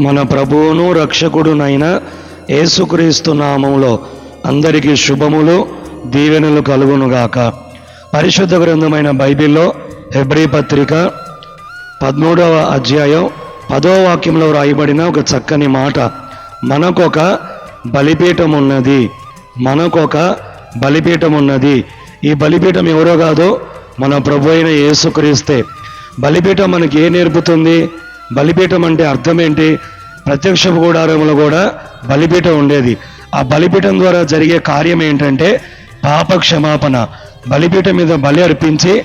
మన ప్రభువును రక్షకుడునైన యేసుక్రీస్తు నామంలో అందరికీ శుభములు దీవెనలు కలుగునుగాక. పరిశుద్ధ గ్రంథమైన బైబిల్లో హెబ్రీ పత్రిక పదమూడవ అధ్యాయం పదో వాక్యంలో రాయబడిన ఒక చక్కని మాట. మనకొక బలిపీఠం ఉన్నది మనకొక బలిపీఠం ఉన్నది ఈ బలిపీఠం ఎవరో కాదో మన ప్రభు అయిన యేసుక్రీస్తే. బలిపీఠం మనకి ఏ నేర్పుతుంది? బలిపీఠం అంటే అర్థం ఏంటి? ప్రత్యక్ష గుడారంలో కూడా బలిపీఠం ఉండేది. ఆ బలిపీఠం ద్వారా జరిగే కార్యం ఏంటంటే పాప క్షమాపణ బలిపీఠం మీద బలి అర్పించి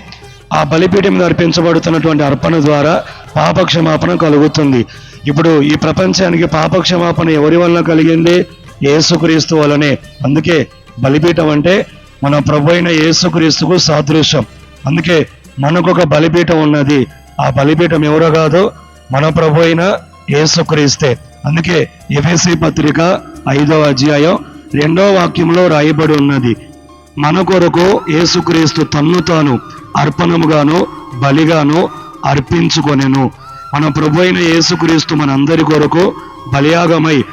ఆ బలిపీఠం మీద అర్పించబడుతున్నటువంటి అర్పణ ద్వారా పాప క్షమాపణ కలుగుతుంది. ఇప్పుడు ఈ ప్రపంచానికి పాప క్షమాపణ ఎవరి వల్ల కలిగింది? ఏసుక్రీస్తు వలనే. అందుకే బలిపీఠం అంటే మన ప్రభు అయిన ఏసుక్రీస్తుకు సాదృశ్యం. అందుకే మనకొక బలిపీఠం ఉన్నది. ఆ బలిపీఠం ఎవరో కాదు మన ప్రభు అయిన యేసుక్రీస్తే. అందుకే ఎఫ్ఎస్సి పత్రిక ఐదవ అధ్యాయం రెండో వాక్యంలో రాయబడి ఉన్నది. మన కొరకు యేసుక్రీస్తు తన్ను తాను అర్పణముగాను బలిగాను అర్పించుకొనెను. మన ప్రభు అయిన యేసుక్రీస్తు మనందరి కొరకు బలియాగమై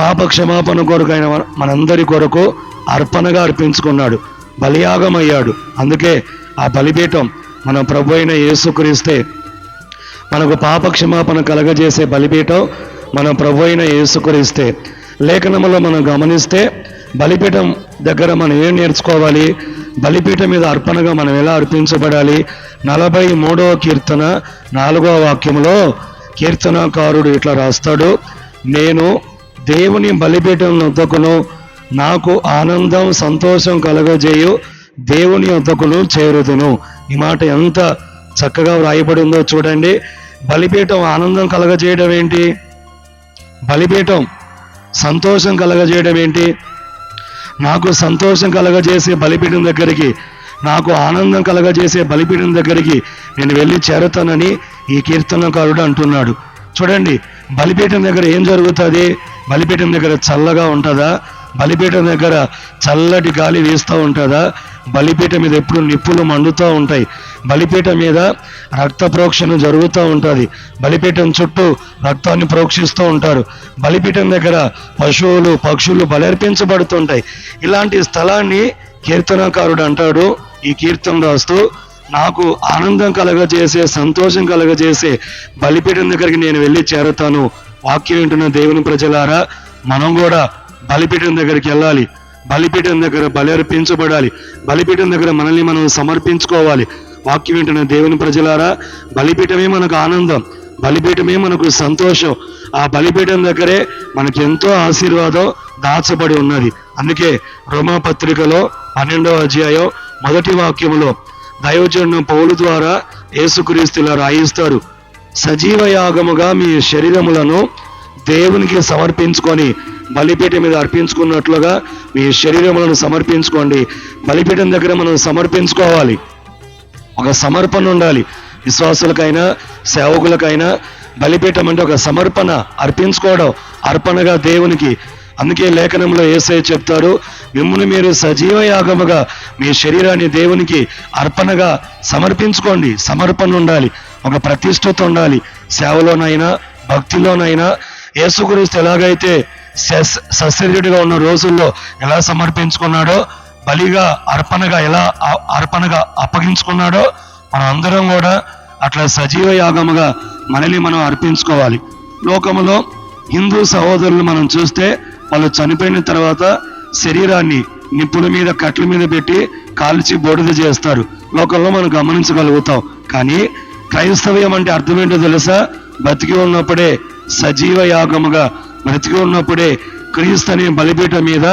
పాప క్షమాపణ కొరకు అయిన మనందరి కొరకు అర్పణగా అర్పించుకున్నాడు. బలియాగమయ్యాడు. అందుకే ఆ బలిపీఠం మన ప్రభు అయిన యేసుక్రీస్తే మనకు పాప క్షమాపణ కలగజేసే బలిపీఠం మన ప్రభు అయిన యేసుకరిస్తే. లేఖనములో మనం గమనిస్తే బలిపీఠం దగ్గర మనం ఏం నేర్చుకోవాలి? బలిపీఠం మీద అర్పణగా మనం ఎలా అర్పించబడాలి? నలభై మూడవ కీర్తన నాలుగవ వాక్యంలో కీర్తనకారుడు ఇట్లా రాస్తాడు నేను దేవుని బలిపీఠం వద్దకును నాకు ఆనందం సంతోషం కలగజేయు దేవుని వద్దకును చేరుదును. ఈ మాట ఎంత చక్కగా వ్రాయబడి ఉందో చూడండి. బలిపీఠం ఆనందం కలగజేయడం ఏంటి? బలిపీఠం సంతోషం కలగజేయడం ఏంటి? నాకు సంతోషం కలగజేసే బలిపీఠం దగ్గరికి నాకు ఆనందం కలగజేసే బలిపీఠం దగ్గరికి నేను వెళ్ళి చేరుతానని ఈ కీర్తనకారుడు అంటున్నాడు. చూడండి బలిపీఠం దగ్గర ఏం జరుగుతుంది? బలిపీఠం దగ్గర చల్లగా ఉంటుందా? బలిపీఠం దగ్గర చల్లటి గాలి వీస్తూ ఉంటుందా? బలిపీఠ మీద ఎప్పుడు నిప్పులు మండుతూ ఉంటాయి. బలిపీఠ మీద రక్త ప్రోక్షణ జరుగుతూ ఉంటుంది. బలిపీఠం చుట్టూ రక్తాన్ని ప్రోక్షిస్తూ ఉంటారు. బలిపీఠం దగ్గర పశువులు పక్షులు బలర్పించబడుతుంటాయి. ఇలాంటి స్థలాన్ని కీర్తనకారుడు అంటాడు ఈ కీర్తన రాస్తూ నాకు ఆనందం కలగజేసే సంతోషం కలగజేసే బలిపీఠం దగ్గరికి నేను వెళ్ళి చేరతాను. వాక్యం వింటున్న దేవుని ప్రజలారా మనం కూడా బలిపీఠం దగ్గరికి వెళ్ళాలి. బలిపీఠం దగ్గర బలి అర్పించబడాలి. బలిపీఠం దగ్గర మనల్ని మనం సమర్పించుకోవాలి. వాక్యం వింటున్న దేవుని ప్రజలారా బలిపీఠమే మనకు ఆనందం. బలిపీఠమే మనకు సంతోషం. ఆ బలిపీఠం దగ్గరే మనకి ఎంతో ఆశీర్వాదం దాచబడి ఉన్నది. అందుకే రోమా పత్రికలో పన్నెండవ అధ్యాయం మొదటి వాక్యములో దైవజనుడు పౌలు ద్వారా ఏసుక్రీస్తులా రాయిస్తారు సజీవ యాగముగా మీ శరీరములను దేవునికి సమర్పించుకొని బలిపీఠం మీద అర్పించుకున్నట్లుగా మీ శరీరములను సమర్పించుకోండి. బలిపీఠం దగ్గర మనం సమర్పించుకోవాలి. ఒక సమర్పణ ఉండాలి. విశ్వాసులకైనా సేవకులకైనా బలిపీఠం అంటే ఒక సమర్పణ అర్పించుకోవడం అర్పణగా దేవునికి. అందుకే లేఖనంలో ఏసై చెప్తారు మిమ్మల్ని మీరు సజీవ యాగముగా మీ శరీరాన్ని దేవునికి అర్పణగా సమర్పించుకోండి. సమర్పణ ఉండాలి. ఒక ప్రతిష్టత ఉండాలి. సేవలోనైనా భక్తిలోనైనా యేసుక్రీస్తు ఎలాగైతే సస్- ఉన్న రోజుల్లో ఎలా సమర్పించుకున్నాడో బలిగా అర్పణగా ఎలా అర్పణగా అప్పగించుకున్నాడో మనం అందరం కూడా అట్లా సజీవ యాగముగా మనల్ని మనం అర్పించుకోవాలి. లోకములో హిందూ సహోదరులు మనం చూస్తే వాళ్ళు చనిపోయిన తర్వాత శరీరాన్ని నిప్పుల మీద కట్ల మీద పెట్టి కాల్చి బోడిద చేస్తారు. లోకంలో మనం గమనించగలుగుతాం. కానీ క్రైస్తవ్యం అంటే అర్థం ఏంటో తెలుసా? బతికి ఉన్నప్పుడే సజీవ యాగముగా బ్రతికి ఉన్నప్పుడే క్రీస్తు అనే బలిపీఠం మీద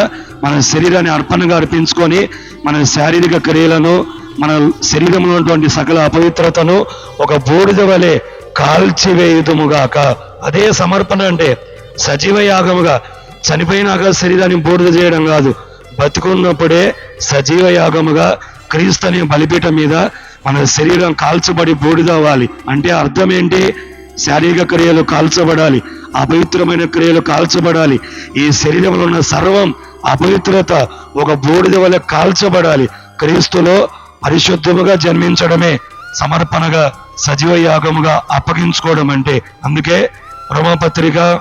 మన శరీరాన్ని అర్పణగా అర్పించుకొని మన శారీరక క్రియలను మన శరీరంలో ఉన్నటువంటి సకల అపవిత్రతను ఒక బూడిద వలె కాల్చివేయుదుముగాక. అదే సమర్పణ అంటే సజీవ యాగముగా చనిపోయినాక శరీరాన్ని బూడిద చేయడం కాదు. బతుకున్నప్పుడే సజీవ యాగముగా క్రీస్తు అనే బలిపీఠం మీద మన శరీరం కాల్చబడి బూడిద అవ్వాలి. అంటే అర్థం ఏంటి? శారీరక క్రియలు కాల్చబడాలి అపవిత్రమైన క్రియలు కాల్చబడాలి. ఈ శరీరంలో ఉన్న సర్వం అపవిత్రత ఒక బూడిద వలె కాల్చబడాలి. క్రీస్తులో పరిశుద్ధముగా జన్మించడమే సమర్పణగా సజీవ యాగముగా అప్పగించుకోవడం అంటే. అందుకే రోమపత్రిక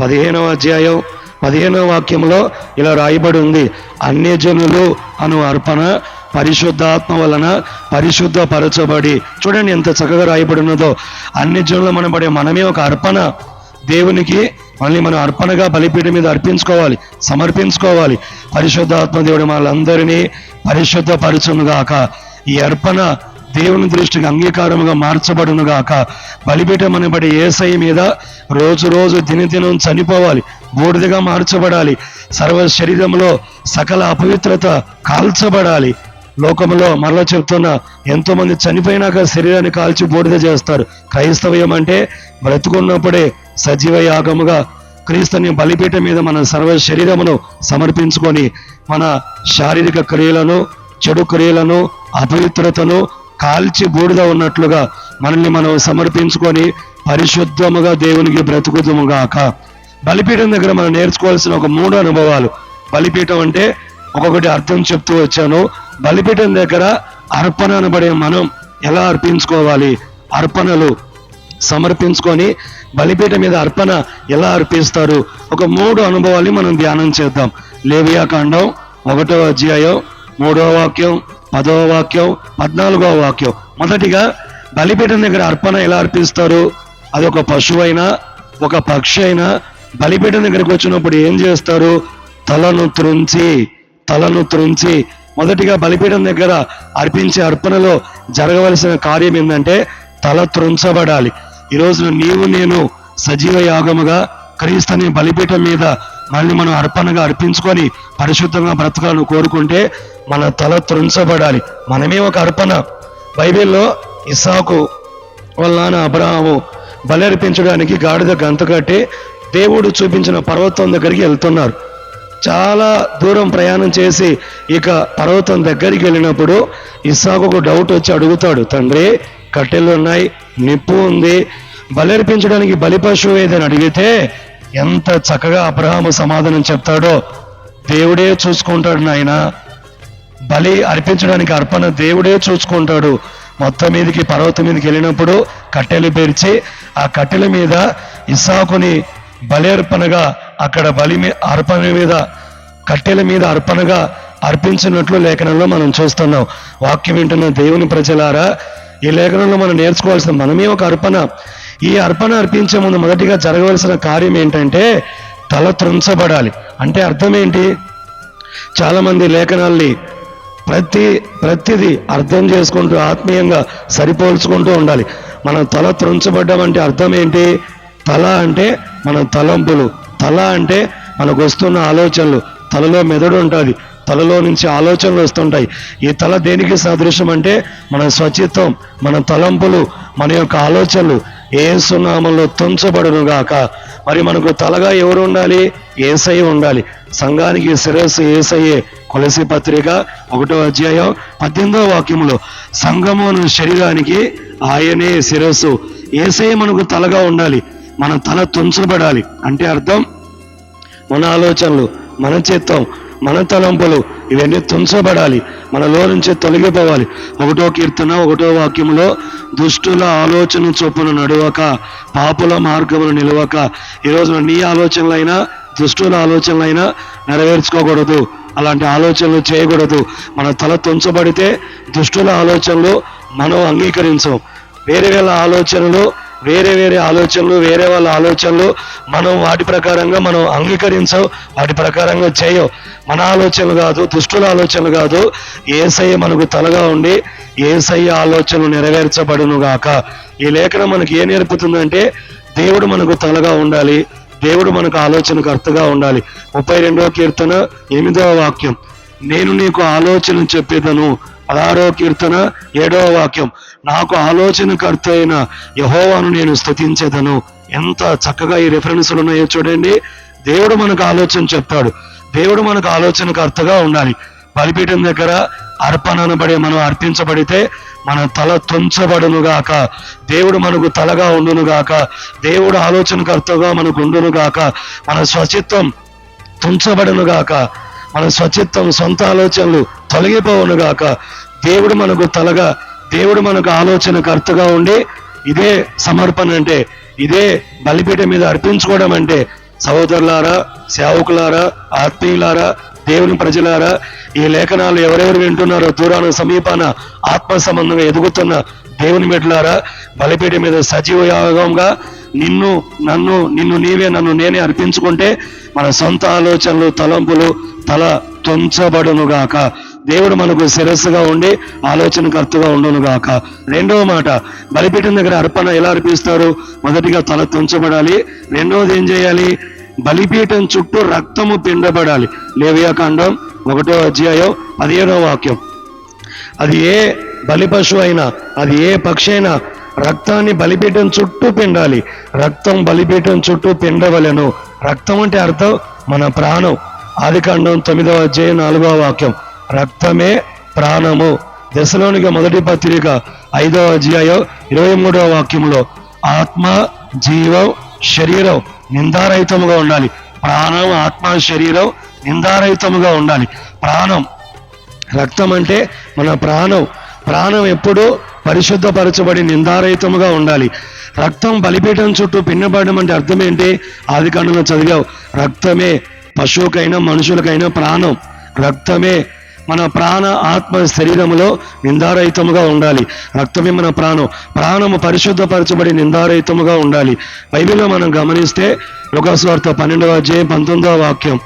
పదిహేనవ అధ్యాయం పదిహేనవ వాక్యంలో ఇలా రాయబడి ఉంది. అన్యజనులు అను అర్పణ పరిశుద్ధాత్మ వలన పరిశుద్ధపరచబడి చూడండి ఎంత చక్కగా రాయబడి ఉన్నదో. మనం పడే మనమే ఒక అర్పణ. దేవునికి మళ్ళీ మనం అర్పణగా బలిపీఠం మీద అర్పించుకోవాలి సమర్పించుకోవాలి. పరిశుద్ధాత్మ దేవుడు మనందరినీ పరిశుద్ధపరచునుగాక ఈ అర్పణ దేవుని దృష్టికి అంగీకారముగా మార్చబడును గాక. బలిపీఠం అనబడి ఏసై మీద రోజు రోజు దినదినం చనిపోవాలి బూడిదగా మార్చబడాలి. సర్వ శరీరంలో సకల అపవిత్రత కాల్చబడాలి. లోకంలో మరలా చెప్తున్నా ఎంతో మంది చనిపోయినాక శరీరాన్ని కాల్చి బూడిద చేస్తారు. క్రైస్తవ్యం అంటే బ్రతుకున్నప్పుడే సజీవ యాగముగా క్రీస్తుని బలిపీఠ మీద మన సర్వ శరీరమును సమర్పించుకొని మన శారీరక క్రియలను చెడు క్రియలను అపవిత్రతను కాల్చి బూడిద ఉన్నట్లుగా మనల్ని మనం సమర్పించుకొని పరిశుద్ధముగా దేవునికి బ్రతుకుదముగాక. బలిపీఠం దగ్గర మనం నేర్చుకోవాల్సిన ఒక మూడు అనుభవాలు. బలిపీఠం అంటే ఒక్కొక్కటి అర్థం చెప్తూ వచ్చాను. బలిపీఠం దగ్గర అర్పణ అనబడే మనం ఎలా అర్పించుకోవాలి? అర్పణలు సమర్పించుకొని బలిపీఠం మీద అర్పణ ఎలా అర్పిస్తారు? ఒక మూడు అనుభవాల్ని మనం ధ్యానం చేద్దాం. లేవియా కాండం ఒకటో అధ్యాయం మూడో వాక్యం పదవ వాక్యం పద్నాలుగో వాక్యం. మొదటిగా బలిపీఠం దగ్గర అర్పణ ఎలా అర్పిస్తారు? అది ఒక పశువు అయినా ఒక పక్షి అయినా బలిపీఠం దగ్గరికి వచ్చినప్పుడు ఏం చేస్తారు? తలను త్రుంచి తలను త్రుంచి మొదటిగా బలిపీఠం దగ్గర అర్పించే అర్పణలో జరగవలసిన కార్యం ఏంటంటే తల త్రుంచబడాలి. ఈరోజు నీవు నేను సజీవ యాగముగా క్రీస్తుని బలిపీఠం మీద మళ్ళీ మనం అర్పణగా అర్పించుకొని పరిశుద్ధంగా బ్రతకాలను కోరుకుంటే మన తల త్రుంచబడాలి. మనమే ఒక అర్పణ. బైబిల్లో ఇసాకు వల్లాన అబ్రహాము బలి అర్పించడానికి గాడిద గంత కట్టి దేవుడు చూపించిన పర్వతం దగ్గరికి వెళ్తున్నారు. చాలా దూరం ప్రయాణం చేసి ఇక పర్వతం దగ్గరికి వెళ్ళినప్పుడు ఇస్సాకు డౌట్ వచ్చి అడుగుతాడు తండ్రి కట్టెలు ఉన్నాయి నిప్పు ఉంది బలర్పించడానికి అర్పించడానికి బలి పశువు ఏదని అడిగితే ఎంత చక్కగా అబ్రహాము సమాధానం చెప్తాడో దేవుడే చూసుకుంటాడు నాయన. బలి అర్పించడానికి అర్పణ దేవుడే చూసుకుంటాడు. మొత్తం మీదకి పర్వతం మీదకి వెళ్ళినప్పుడు కట్టెలు పేర్చి ఆ కట్టెల మీద ఇసాకుని బలి అర్పణగా అక్కడ బలి మీ అర్పణ మీద కట్టెల మీద అర్పణగా అర్పించినట్లు లేఖనంలో మనం చూస్తున్నాం. వాక్యం వింటున్న దేవుని ప్రజలారా ఈ లేఖనంలో మనం నేర్చుకోవాల్సిన మనమే ఒక అర్పణ. ఈ అర్పణ అర్పించే ముందు మొదటిగా జరగవలసిన కార్యం ఏంటంటే తల త్రుంచబడాలి. అంటే అర్థం ఏంటి? చాలామంది లేఖనాల్ని ప్రతి ప్రతిదీ అర్థం చేసుకుంటూ ఆత్మీయంగా సరిపోల్చుకుంటూ ఉండాలి. మనం తల త్రుంచబడ్డం అంటే అర్థం ఏంటి? తల అంటే మన తలంపులు. తల అంటే మనకు వస్తున్న ఆలోచనలు. తలలో మెదడు ఉంటుంది. తలలో నుంచి ఆలోచనలు వస్తుంటాయి. ఈ తల దేనికి సదృశ్యం అంటే మన స్వచిత్వం మన తలంపులు మన యొక్క ఆలోచనలు. ఏసునామంలో తుంచబడును గాక. మరి మనకు తలగా ఎవరు ఉండాలి? ఏసై ఉండాలి. సంఘానికి శిరస్సు ఏసయ్యే కొలసి పత్రిక ఒకటో అధ్యాయం పద్దెనిమిదో వాక్యంలో సంఘమును శరీరానికి ఆయనే శిరస్సు. ఏసై మనకు తలగా ఉండాలి. మన తల తుంచబడాలి. అంటే అర్థం? మన ఆలోచనలు మన చిత్తం మన తలంపులు ఇవన్నీ తుంచబడాలి. మనలో నుంచి తొలగిపోవాలి. ఒకటో కీర్తన ఒకటో వాక్యంలో దుష్టుల ఆలోచన చొప్పున నడవక పాపుల మార్గములు నిలవక ఈ నీ ఆలోచనలైనా దుష్టుల ఆలోచనలైనా నెరవేర్చుకోకూడదు. అలాంటి ఆలోచనలు చేయకూడదు. మన తల తుంచబడితే దుష్టుల ఆలోచనలు మనం అంగీకరించం. వేరే వేల ఆలోచనలు వేరే వేరే ఆలోచనలు వేరే వాళ్ళ ఆలోచనలు మనం వాటి ప్రకారంగా మనం అంగీకరించం వాటి ప్రకారంగా చేయం మన ఆలోచనలు కాదు దుష్టుల ఆలోచనలు కాదు. ఏసయ్య మనకు తలగా ఉండి ఏసయ్య ఆలోచనలు నెరవేర్చబడును గాక ఈ లేఖనం మనకి ఏ నేర్పుతుందంటే దేవుడు మనకు తలగా ఉండాలి దేవుడు మనకు ఆలోచనకర్తగా ఉండాలి. ముప్పై రెండవ కీర్తన ఎనిమిదవ వాక్యం. నేను నీకు ఆలోచన చెప్పేదను. పదహారవ కీర్తన ఏడవ వాక్యం. నాకు ఆలోచనకర్త అయిన యహోవాను నేను స్థుతించేదను ఎంత చక్కగా ఈ రెఫరెన్స్లు ఉన్నాయో చూడండి. దేవుడు మనకు ఆలోచన చెప్తాడు. దేవుడు మనకు ఆలోచనకర్తగా ఉండాలి. బలిపీఠం దగ్గర అర్పణను అనబడి మనం అర్పించబడితే మన తల తుంచబడునుగాక దేవుడు మనకు తలగా ఉండునుగాక దేవుడు ఆలోచనకర్తగా మనకు ఉండునుగాక మన స్వచిత్వం తుంచబడునుగాక మన స్వచిత్వం సొంత ఆలోచనలు తొలగిపోవునుగాక దేవుడు మనకు తలగా దేవుడు మనకు ఆలోచనకర్తగా ఉండి ఇదే సమర్పణ అంటే ఇదే బలిపీఠ మీద అర్పించుకోవడం అంటే సహోదరులారా సేవకులారా ఆత్మీయులారా దేవుని ప్రజలారా ఈ లేఖనాలు ఎవరెవరు వింటున్నారో దూరాన సమీపాన ఆత్మ సంబంధంగా ఎదుగుతున్న దేవుని మెట్లారా బలిపీఠ మీద సజీవ యాగంగా నిన్ను నన్ను నిన్ను నీవే నన్ను నేనే అర్పించుకుంటే మన సొంత ఆలోచనలు తలంపులు తల తుంచబడునుగాక. గాక దేవుడు మనకు శిరస్సుగా ఉండి ఆలోచనకర్తగా ఉండను గాక రెండవ మాట బలిపీఠం దగ్గర అర్పణ ఎలా అర్పిస్తారు? మొదటిగా తల తుంచబడాలి. రెండవది ఏం చేయాలి? బలిపీఠం చుట్టూ రక్తము పిండబడాలి. లేవియాకాండం ఒకటో అధ్యాయం పదిహేడవ వాక్యం. అది ఏ బలి పశువు అయినా అది ఏ పక్షి అయినా రక్తాన్ని బలిపీఠం చుట్టూ పిండాలి. రక్తం బలిపీఠం చుట్టూ పిండవలెను. రక్తం అంటే అర్థం మన ప్రాణం. ఆది కాండం తొమ్మిదవ అధ్యాయం నాలుగవ వాక్యం. రక్తమే ప్రాణము. దశలోనిక మొదటి పత్రిక ఐదవ అధ్యాయం ఇరవై మూడవ వాక్యంలో ఆత్మ జీవం శరీరం నిందారహితముగా ఉండాలి. ప్రాణం ఆత్మ శరీరం నిందారహితముగా ఉండాలి. ప్రాణం రక్తం అంటే మన ప్రాణం. ప్రాణం ఎప్పుడూ పరిశుద్ధపరచబడి నిందారహితముగా ఉండాలి. రక్తం బలిపీఠం చుట్టూ పిన్నపడడం అంటే అర్థం ఏంటి? ఆది కండలో చదివావు. రక్తమే పశువుకైనా మనుషులకైనా ప్రాణం. రక్తమే మన ప్రాణ ఆత్మ శరీరములో నిందారహితముగా ఉండాలి. రక్తమే మన ప్రాణం. ప్రాణము పరిశుద్ధపరచబడి నిందారహితముగా ఉండాలి. బైబిల్లో మనం గమనిస్తే లుకాస్వార్త పన్నెండవ అధ్యాయం పంతొమ్మిదవ వాక్యం.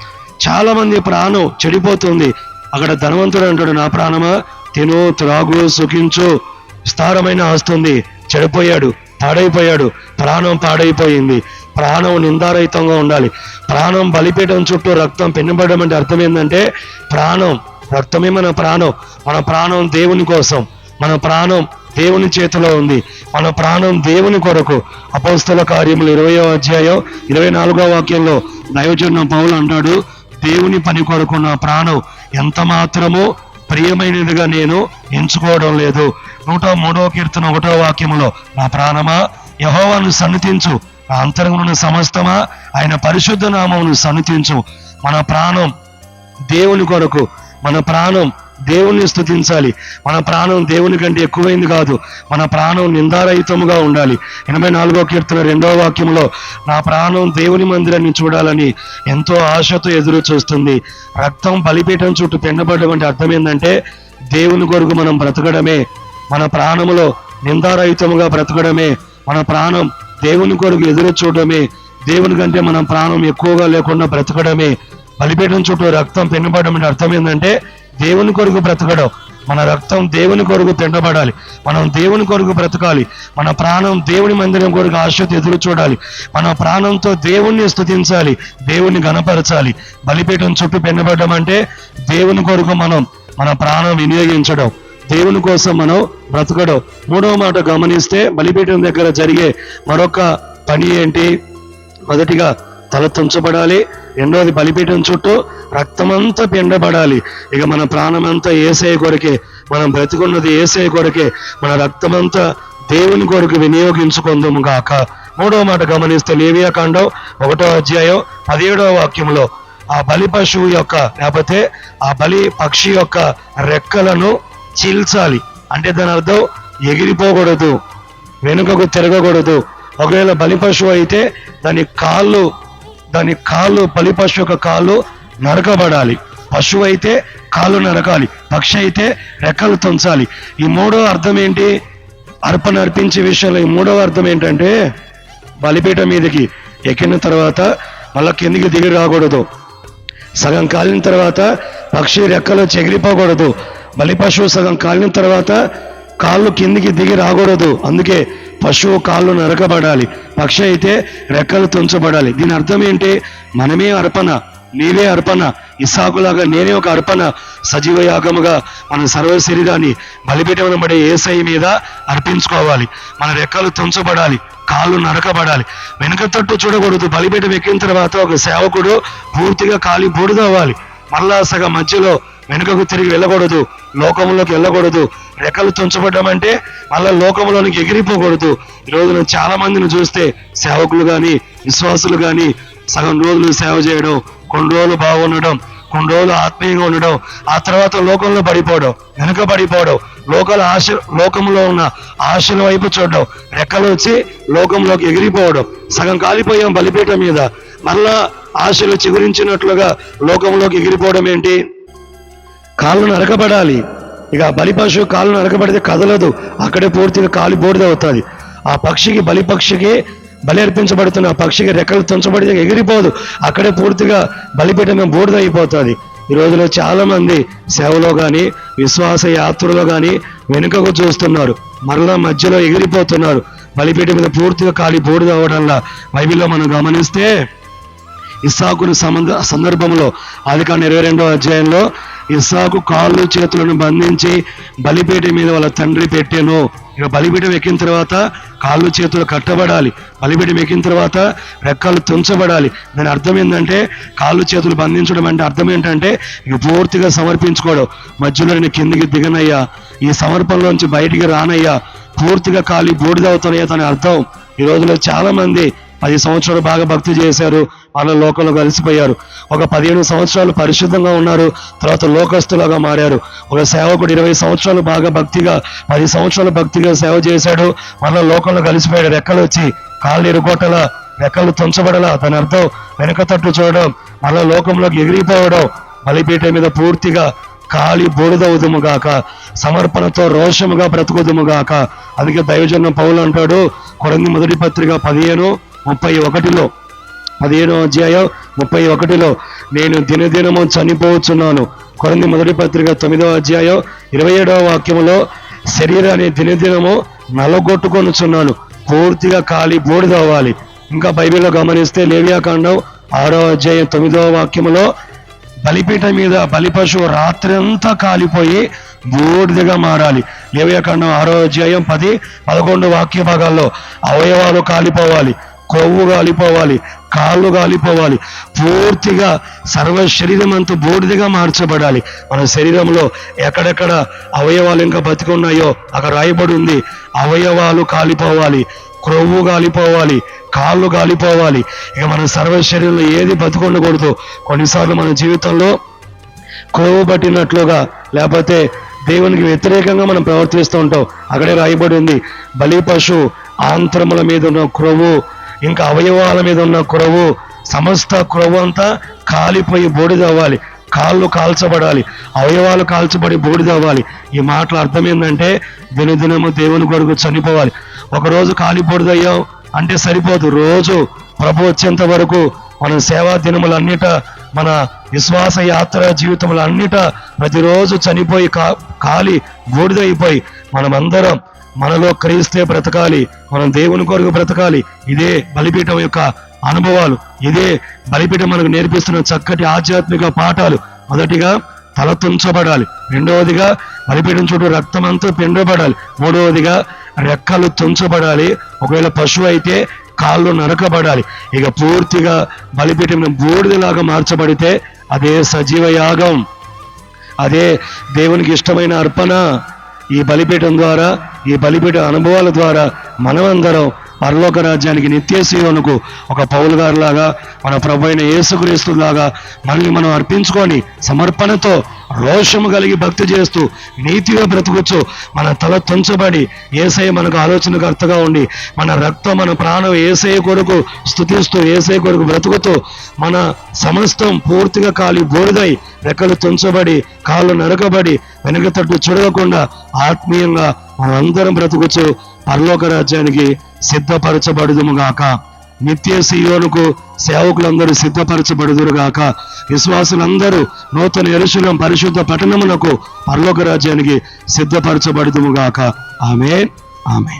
చాలామంది ప్రాణం చెడిపోతుంది. అక్కడ ధనవంతుడు అంటాడు నా ప్రాణమా? తిను త్రాగు సుఖించు. విస్తారమైన ఆస్తుంది. చెడిపోయాడు పాడైపోయాడు. ప్రాణం పాడైపోయింది. ప్రాణం నిందారహితంగా ఉండాలి. ప్రాణం బలిపీఠం చుట్టూ రక్తం పెన్నబడడం అంటే అర్థం ఏంటంటే ప్రాణం రక్తమే మన ప్రాణం. మన ప్రాణం దేవుని కోసం. మన ప్రాణం దేవుని చేతిలో ఉంది. మన ప్రాణం దేవుని కొరకు. అపోస్తల కార్యములు ఇరవయో అధ్యాయం ఇరవై నాలుగో వాక్యంలో దైవజనం పౌలు అంటాడు దేవుని పని కొరకు నా ప్రాణం ఎంత మాత్రమో ప్రియమైనదిగా నేను ఎంచుకోవడం లేదు. నూట మూడవ కీర్తన ఒకటో వాక్యములో నా ప్రాణమా? యహోవాను సన్నిధించు. నా అంతరంగున్న సమస్తమా? ఆయన పరిశుద్ధ నామమును సన్నిధించు. మన ప్రాణం దేవుని కొరకు. మన ప్రాణం దేవుణ్ణి స్థుతించాలి మన ప్రాణం దేవుని కంటే ఎక్కువైంది కాదు. మన ప్రాణం నిందారహితముగా ఉండాలి. ఎనభై నాలుగో కీర్తన రెండవ వాక్యంలో నా ప్రాణం దేవుని మందిరాన్ని చూడాలని ఎంతో ఆశతో ఎదురు చూస్తుంది. రక్తం బలిపీఠం చుట్టూ పెండబడడం అంటే అర్థం ఏంటంటే దేవుని కొరకు మనం బ్రతకడమే. మన ప్రాణములో నిందారహితముగా బ్రతకడమే. మన ప్రాణం దేవుని కొరకు ఎదురు చూడడమే. దేవుని కంటే మనం ప్రాణం ఎక్కువగా లేకుండా బ్రతకడమే. బలిపీఠం చుట్టూ రక్తం పెండబడడం అంటే అర్థం ఏంటంటే దేవుని కొరకు బ్రతకడం. మన రక్తం దేవుని కొరకు తిండబడాలి మనం దేవుని కొరకు బ్రతకాలి. మన ప్రాణం దేవుని మందిరం కొరకు ఆశతో ఎదురు చూడాలి. మన ప్రాణంతో దేవుణ్ణి స్థుతించాలి దేవుణ్ణి గణపరచాలి బలిపీఠం చుట్టూ పెన్నబడడం అంటే దేవుని కొరకు మనం మన ప్రాణం వినియోగించడం. దేవుని కోసం మనం బ్రతకడం. మూడవ మాట గమనిస్తే బలిపీఠం దగ్గర జరిగే మరొక పని ఏంటి? మొదటిగా తల తుంచబడాలి రెండవది బలిపీఠం చుట్టూ రక్తమంతా పిండబడాలి. ఇక మన ప్రాణమంతా ఏసఐ కొరకే మనం బ్రతికున్నది ఏసఐ కొరకే మన రక్తమంతా దేవుని కొరకు వినియోగించుకుందాము గాక. మూడవ మాట గమనిస్తే లేవియా కాండం ఒకటో అధ్యాయం పదిహేడవ వాక్యంలో ఆ బలి పశువు యొక్క లేకపోతే ఆ బలి పక్షి యొక్క రెక్కలను చీల్చాలి. అంటే దాని అర్థం ఎగిరిపోకూడదు వెనుకకు తిరగకూడదు. ఒకవేళ బలి పశువు అయితే దాని కాళ్ళు దాని కాళ్ళు పలి పశువు యొక్క కాళ్ళు నరకబడాలి. పశువు అయితే కాళ్ళు నరకాలి. పక్షి అయితే రెక్కలు తుంచాలి. ఈ మూడో అర్థం ఏంటి? అర్పణ అర్పించే విషయంలో ఈ మూడవ అర్థం ఏంటంటే బలిపీఠ మీదకి ఎక్కిన తర్వాత మళ్ళా కిందికి దిగి రాకూడదు. సగం కాలిన తర్వాత పక్షి రెక్కలు చెగిరిపోకూడదు. బలి పశువు సగం కాలిన తర్వాత కాళ్ళు కిందికి దిగి రాకూడదు. అందుకే పశువు కాళ్ళు నరకబడాలి పక్షి అయితే రెక్కలు తుంచబడాలి. దీని అర్థం ఏంటి? మనమే అర్పణ నీవే అర్పణ ఇసాకులాగా నేనే ఒక అర్పణ సజీవ యాగముగా మన సర్వ శరీరాన్ని బలిపీఠం పడే ఏసై మీద అర్పించుకోవాలి. మన రెక్కలు తుంచబడాలి కాళ్ళు నరకబడాలి. వెనుక తట్టు చూడకూడదు బలిపీఠం ఎక్కిన తర్వాత ఒక సేవకుడు పూర్తిగా కాలి బూడిదవ్వాలి మళ్ళా సగం మధ్యలో వెనుకకు తిరిగి వెళ్ళకూడదు. లోకంలోకి వెళ్ళకూడదు. రెక్కలు తుంచబడ్డం అంటే మళ్ళీ లోకంలోనికి ఎగిరిపోకూడదు. ఈ చాలా మందిని చూస్తే సేవకులు కానీ విశ్వాసులు కానీ సగం రోజులు సేవ చేయడం కొన్ని రోజులు బాగుండడం కొన్ని రోజులు ఆత్మీయంగా ఉండడం ఆ తర్వాత లోకంలో పడిపోవడం వెనుక పడిపోవడం లోకల ఆశ లోకంలో ఉన్న ఆశల వైపు చూడడం రెక్కలు వచ్చి లోకంలోకి ఎగిరిపోవడం సగం కాలిపోయాం బలిపీఠం మీద. మళ్ళా ఆశలు చిగురించినట్లుగా లోకంలోకి ఎగిరిపోవడం ఏంటి? కాళ్ళు నరకబడాలి. ఇక బలి పశువు కాళ్ళు నరకబడితే కదలదు. అక్కడే పూర్తిగా కాలి బోడిద అవుతుంది. ఆ పక్షికి బలి పక్షికి బలి అర్పించబడుతున్న ఆ పక్షికి రెక్కలు తుంచబడితే ఎగిరిపోదు. అక్కడే పూర్తిగా బలిపీఠం బూడిద అయిపోతుంది. ఈ రోజులో చాలామంది సేవలో కానీ విశ్వాస యాత్రలో కానీ వెనుకకు చూస్తున్నారు. మరలా మధ్యలో ఎగిరిపోతున్నారు. బలిపీఠం మీద పూర్తిగా కాలి బూడిద అవ్వడంలా బైబిల్లో మనం గమనిస్తే ఇస్సాకుని సంబంధ సందర్భంలో ఆది ఇరవై రెండవ అధ్యాయంలో ఇసాకు కాళ్ళు చేతులను బంధించి బలిపేట మీద వాళ్ళ తండ్రి పెట్టాను. ఇక బలిపీఠం ఎక్కిన తర్వాత కాళ్ళు చేతులు కట్టబడాలి. బలిపీఠం ఎక్కిన తర్వాత రెక్కలు తుంచబడాలి. దాని అర్థం ఏంటంటే కాళ్ళు చేతులు బంధించడం అంటే అర్థం ఏంటంటే ఇక పూర్తిగా సమర్పించుకోవడం. మధ్యలో నేను కిందికి దిగనయ్యా. ఈ సమర్పణలోంచి బయటికి రానయ్యా. పూర్తిగా కాలి బూడిదవుతానయ్యా తన అర్థం. ఈ రోజులో చాలా మంది పది సంవత్సరాలు బాగా భక్తి చేశారు. వాళ్ళ లోకంలో కలిసిపోయారు. ఒక పదిహేను సంవత్సరాలు పరిశుద్ధంగా ఉన్నారు. తర్వాత లోకస్తులాగా మారారు. ఒక సేవకుడు ఇరవై సంవత్సరాలు బాగా భక్తిగా పది సంవత్సరాలు భక్తిగా సేవ చేశాడు. మళ్ళీ లోకంలో కలిసిపోయాడు. రెక్కలు వచ్చి కాళ్ళు ఇరుగొట్టల రెక్కలు తుంచబడలా. దాని అర్థం వెనక తట్టు చూడడం మళ్ళీ లోకంలోకి ఎగిరిపోవడం బలిపీఠ మీద పూర్తిగా కాలి బూడిదవుదుముగాక సమర్పణతో రోషముగా బ్రతుకుదుముగాక అందుకే దైవజనం పౌలు అంటాడు కొరంది మొదటి పత్రిక పదిహేను ముప్పై ఒకటిలో పదిహేనో అధ్యాయం ముప్పై ఒకటిలో నేను దినదినము చనిపోవచ్చున్నాను కొరంది మొదటి పత్రిక తొమ్మిదో అధ్యాయం ఇరవై ఏడవ వాక్యములో శరీరాన్ని దినదినము నలగొట్టుకొనుచున్నాను. పూర్తిగా కాలి బోడిదవ్వాలి ఇంకా బైబిల్లో గమనిస్తే లేవ్యాకాండం ఆరో అధ్యాయం తొమ్మిదవ వాక్యములో బలిపీఠ మీద బలి పశువు రాత్రి అంతా కాలిపోయి బూడిదగా మారాలి. లేవ్యాకాండం ఆరో అధ్యాయం పది పదకొండు వాక్య భాగాల్లో అవయవాలు కాలిపోవాలి. కొవ్వు కాలిపోవాలి కాళ్ళు కాలిపోవాలి పూర్తిగా సర్వ శరీరం అంతా బూడిదగా మార్చబడాలి. మన శరీరంలో ఎక్కడెక్కడ అవయవాలు ఇంకా బతికి ఉన్నాయో అక్కడ రాయబడి ఉంది. అవయవాలు కాలిపోవాలి క్రొవ్వు కాలిపోవాలి కాళ్ళు కాలిపోవాలి ఇక మన సర్వ శరీరంలో ఏది బతుకుండకూడదు కొన్నిసార్లు మన జీవితంలో క్రొవ్వు పట్టినట్లుగా లేకపోతే దేవునికి వ్యతిరేకంగా మనం ప్రవర్తిస్తూ ఉంటాం. అక్కడే రాయబడి ఉంది. బలి పశు ఆంత్రముల మీద ఉన్న క్రొవ్వు ఇంకా అవయవాల మీద ఉన్న కురవు సమస్త కురవు అంతా కాలిపోయి బోడిదవ్వాలి. కాళ్ళు కాల్చబడాలి. అవయవాలు కాల్చబడి బూడిదవ్వాలి. ఈ మాటల అర్థం ఏంటంటే దినదినము దేవుని కొడుకు చనిపోవాలి. ఒకరోజు కాలి బూడిదయ్యాం అంటే సరిపోదు. రోజు ప్రభు వచ్చేంత వరకు మన సేవా దినములన్నిట మన విశ్వాస యాత్ర జీవితములన్నిట ప్రతిరోజు చనిపోయి కా కాలి బూడిదైపోయి మనమందరం మనలో క్రీస్తే బ్రతకాలి మనం దేవుని కొరకు బ్రతకాలి. ఇదే బలిపీఠం యొక్క అనుభవాలు. ఇదే బలిపీఠం మనకు నేర్పిస్తున్న చక్కటి ఆధ్యాత్మిక పాఠాలు. మొదటిగా తల తుంచబడాలి. రెండవదిగా బలిపీఠం చుట్టూ రక్తం అంతా పిండబడాలి. మూడవదిగా రెక్కలు తుంచబడాలి. ఒకవేళ పశువు అయితే కాళ్ళు నరకబడాలి. ఇక పూర్తిగా బలిపీఠం బూడిదలాగా మార్చబడితే అదే సజీవ యాగం. అదే దేవునికి ఇష్టమైన అర్పణ. ఈ బలిపీఠం ద్వారా ఈ బలిపీఠ అనుభవాల ద్వారా మనమందరం పరలోక రాజ్యానికి నిత్య సేవలకు ఒక పౌలు గారిలాగా మన ప్రభు అయిన యేసుక్రీస్తులాగా మనల్ని మనం అర్పించుకొని సమర్పణతో రోషము కలిగి భక్తి చేస్తూ నీతిగా బ్రతుకుచ్చు మన తల తుంచబడి ఏసై మనకు ఆలోచనకర్తగా ఉండి మన రక్తం మన ప్రాణం ఏసై కొరకు స్థుతిస్తూ ఏసై కొరకు బ్రతుకుతూ మన సమస్తం పూర్తిగా కాలి బోడిదై రెక్కలు తుంచబడి కాళ్ళు నరకబడి వెనుక తట్టు చూడకుండా ఆత్మీయంగా మనందరం బ్రతుకుచ్చు పరలోక రాజ్యానికి సిద్ధపరచబడుదుము గాక. నిత్య సీయోనుకు సేవకులందరూ సిద్ధపరచబడుదురుగాక విశ్వాసులందరూ నూతన ఎరుశలం పరిశుద్ధ పట్టణములకు పరలోక రాజ్యానికి సిద్ధపరచబడుదుము గాక. ఆమె ఆమె